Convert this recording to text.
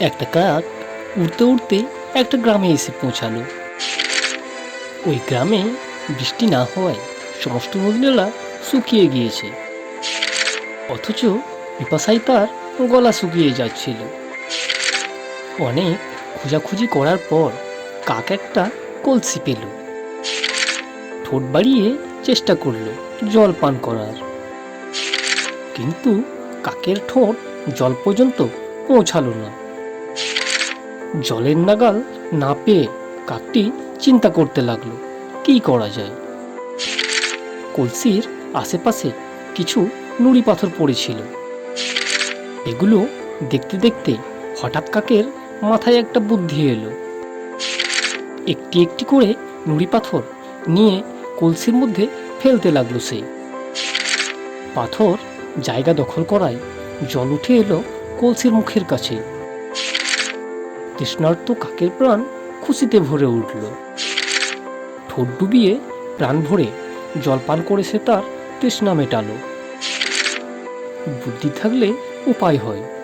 একটা কাক উড়তে উড়তে একটা গ্রামে এসে পৌঁছালো। ওই গ্রামে বৃষ্টি না হওয়ায় সমস্ত নদীনালা শুকিয়ে গিয়েছে। অথচ পিপাসায় তার গলা শুকিয়ে যাচ্ছিল। অনেক খোঁজাখুঁজি করার পর কাক একটা কলসি পেল। ঠোঁট বাড়িয়ে চেষ্টা করল জল পান করার। কিন্তু কাকের ঠোঁট জল পর্যন্ত পৌঁছালো না। জলের নাগাল না পেয়ে কাকটি চিন্তা করতে লাগল, কি করা যায়? কলসির আশেপাশে কিছু নুড়ি পাথর পড়েছিল। এগুলো দেখতে দেখতে হঠাৎ কাকের মাথায় একটা বুদ্ধি এলো। একটি একটি করে নুড়ি পাথর নিয়ে কলসির মধ্যে ফেলতে লাগল সে। পাথর জায়গা দখল করায় জল উঠে এলো কলসির মুখের কাছে। তৃষ্ণার্ত কাকের প্রাণ খুশিতে ভরে উঠল। ঠোঁট ডুবিয়ে প্রাণ ভরে জলপান করে সে তার তৃষ্ণা মেটালো। বুদ্ধি থাকলে উপায় হয়।